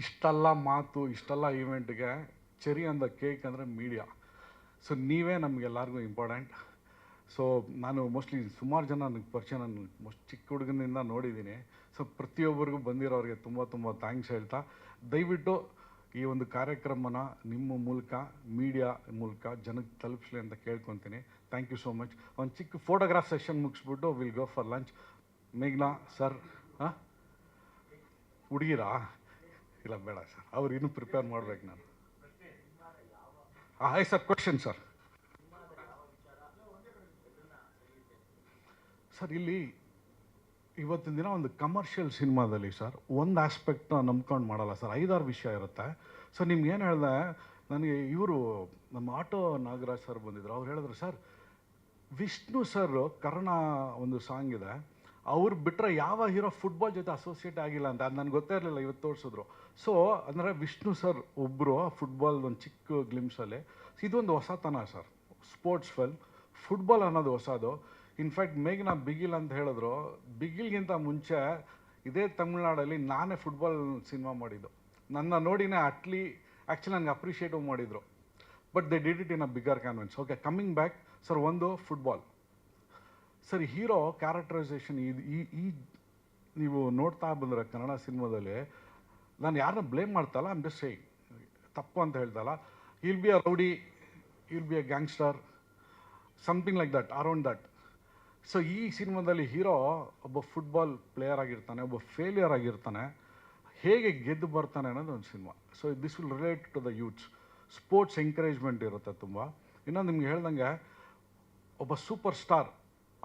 ಇಷ್ಟೆಲ್ಲ ಮಾತು, ಇಷ್ಟೆಲ್ಲ ಈವೆಂಟ್ಗೆ ಚೆರಿ ಅಂದ ಕೇಕ್ ಅಂದರೆ ಮೀಡಿಯಾ ಸೊ ನೀವೇ ನಮಗೆಲ್ಲರಿಗೂ ಇಂಪಾರ್ಟೆಂಟ್ ಸೊ ನಾನು ಮೋಸ್ಟ್ಲಿ ಸುಮಾರು ಜನ ನನಗೆ ಪರಿಚಯ ನಾನು ಮೋಸ್ಟ್ ಚಿಕ್ಕ ಹುಡುಗನಿಂದ ನೋಡಿದ್ದೀನಿ ಸೊ ಪ್ರತಿಯೊಬ್ಬರಿಗೂ ಬಂದಿರೋರಿಗೆ ತುಂಬ ತುಂಬ ಥ್ಯಾಂಕ್ಸ್ ಹೇಳ್ತಾ. ದಯವಿಟ್ಟು ಈ ಒಂದು ಕಾರ್ಯಕ್ರಮನ ನಿಮ್ಮ ಮೂಲಕ ಮೀಡಿಯಾ ಮೂಲಕ ಜನಕ್ಕೆ ತಲುಪಿಸ್ಲಿ ಅಂತ ಕೇಳ್ಕೊತೀನಿ. ಥ್ಯಾಂಕ್ ಯು ಸೋ ಮಚ್ ಒಂದು ಚಿಕ್ಕ ಫೋಟೋಗ್ರಾಫ್ ಸೆಷನ್ ಮುಗಿಸ್ಬಿಟ್ಟು ವಿಲ್ ಗೋ ಫಾರ್ ಲಂಚ್ ಮೇಘ್ನಾ ಸರ್ ಹಾಂ? ಹುಡುಗಿರಾ? ಇಲ್ಲ, ಬೇಡ ಸರ್. ಅವ್ರು ಇನ್ನೂ ಪ್ರಿಪೇರ್ ಮಾಡ್ಬೇಕು ನಾನು. Hi sir question sir. Sir, ಇಲ್ಲಿ ಇವತ್ತಿನ ದಿನ ಒಂದು ಕಮರ್ಷಿಯಲ್ ಸಿನಿಮಾದಲ್ಲಿ ಸರ್, ಒಂದು ಆಸ್ಪೆಕ್ಟ್ನ ನಂಬ್ಕೊಂಡು ಮಾಡಲ್ಲ ಸರ್. ಐದಾರು ವಿಷಯ ಇರುತ್ತೆ. ಸೊ ನಿಮ್ಗೆ ಏನು ಹೇಳಿದೆ? ನನಗೆ ಇವರು ನಮ್ಮ ಆಟೋ ನಾಗರಾಜ್ ಸರ್ ಬಂದಿದ್ರು. ಅವ್ರು ಹೇಳಿದ್ರು, ಸರ್, ವಿಷ್ಣು ಸರ್ ಕರ್ಣ ಒಂದು ಸಾಂಗ್ ಇದೆ. ಅವ್ರು ಬಿಟ್ಟರೆ ಯಾವ ಹೀರೋ ಫುಟ್ಬಾಲ್ ಜೊತೆ ಅಸೋಸಿಯೇಟ್ ಆಗಿಲ್ಲ ಅಂತ ಅದು ನನಗೆ ಗೊತ್ತೇ ಇರಲಿಲ್ಲ ಇವತ್ತು ತೋರಿಸಿದ್ರು. ಸೊ ಅಂದರೆ ವಿಷ್ಣು ಸರ್ ಒಬ್ಬರು ಫುಟ್ಬಾಲ್ ಒಂದು ಚಿಕ್ಕ ಗ್ಲಿಮ್ಸಲ್ಲಿ ಇದೊಂದು ಹೊಸತನ ಸರ್ ಸ್ಪೋರ್ಟ್ಸ್ ಫಿಲ್ಮ್ ಫುಟ್ಬಾಲ್ ಅನ್ನೋದು ಹೊಸದು. ಇನ್ಫ್ಯಾಕ್ಟ್ ಮೇಘ್ನ ಬಿಗಿಲ್ ಅಂತ ಹೇಳಿದ್ರು. ಬಿಗಿಲ್ಗಿಂತ ಮುಂಚೆ ಇದೇ ತಮಿಳ್ನಾಡಲ್ಲಿ ನಾನೇ ಫುಟ್ಬಾಲ್ ಸಿನಿಮಾ ಮಾಡಿದ್ದು. ನನ್ನ ನೋಡಿನೇ ಅಟ್ಲಿ ಆ್ಯಕ್ಚುಲಿ ನನಗೆ ಅಪ್ರಿಷಿಯೇಟಿವ್ ಮಾಡಿದರು. But they did it in a bigger canvas okay coming back sir ಒಂದು ಫುಟ್ಬಾಲ್ ಸರ್, ಹೀರೋ ಕ್ಯಾರೆಕ್ಟರೈಸೇಷನ್ ಇದು ಈ ಈ ನೀವು ನೋಡ್ತಾ ಬಂದರೆ ಕನ್ನಡ ಸಿನಿಮಾದಲ್ಲಿ ನಾನು ಯಾರನ್ನ ಬ್ಲೇಮ್ ಮಾಡ್ತಲ್ಲ ಐಮ್ ಜಸ್ಟ್ ತಪ್ಪು ಅಂತ ಹೇಳ್ತಲ್ಲ I'll be a rowdy I'll be a gangster something like that around that so ಈ ಸಿನಿಮಾದಲ್ಲಿ ಹೀರೋ ಒಬ್ಬ ಫುಟ್ಬಾಲ್ ಪ್ಲೇಯರ್ ಆಗಿರ್ತಾನೆ, ಒಬ್ಬ ಫೇಲಿಯರ್ ಆಗಿರ್ತಾನೆ. ಹೇಗೆ ಗೆದ್ದು ಬರ್ತಾನೆ ಅನ್ನೋದು ಒಂದು cinema. So this will relate to the youths sports encouragement ಇರುತ್ತೆ ತುಂಬ. ಇನ್ನೊಂದು ನಿಮ್ಗೆ ಹೇಳ್ದಂಗೆ, ಒಬ್ಬ ಸೂಪರ್ ಸ್ಟಾರ್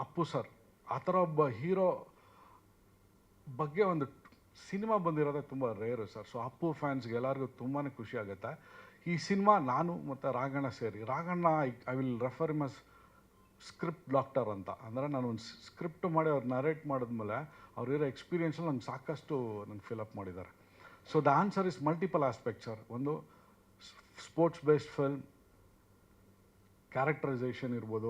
ಅಪ್ಪು ಸರ್, ಆ ಥರ ಒಬ್ಬ ಹೀರೋ ಬಗ್ಗೆ ಒಂದು ಸಿನಿಮಾ ಬಂದಿರೋದೇ ತುಂಬ ರೇರು ಸರ್. ಸೊ ಅಪ್ಪು ಫ್ಯಾನ್ಸ್ಗೆ ಎಲ್ಲರಿಗೂ ತುಂಬಾ ಖುಷಿ ಆಗುತ್ತೆ. ಈ ಸಿನಿಮಾ ನಾನು ಮತ್ತು ರಾಘಣ್ಣ ಸೇರಿ. Raghanna I will refer must script doctor ಅಂತ. ಅಂದರೆ ನಾನು ಒಂದು ಸ್ಕ್ರಿಪ್ಟ್ ಮಾಡಿ ಅವ್ರು ನರೇಟ್ ಮಾಡಿದ್ಮೇಲೆ ಅವರಿರೋ ಎಕ್ಸ್ಪೀರಿಯೆನ್ಸಲ್ಲಿ ನಂಗೆ ಸಾಕಷ್ಟು ನಂಗೆ ಫಿಲಪ್ ಮಾಡಿದ್ದಾರೆ. So the answer is multiple aspect sir ಒಂದು ಸ್ಪೋರ್ಟ್ಸ್ ಬೇಸ್ಡ್ ಫಿಲ್ಮ್ ಕ್ಯಾರೆಕ್ಟರೈಸೇಷನ್ ಇರ್ಬೋದು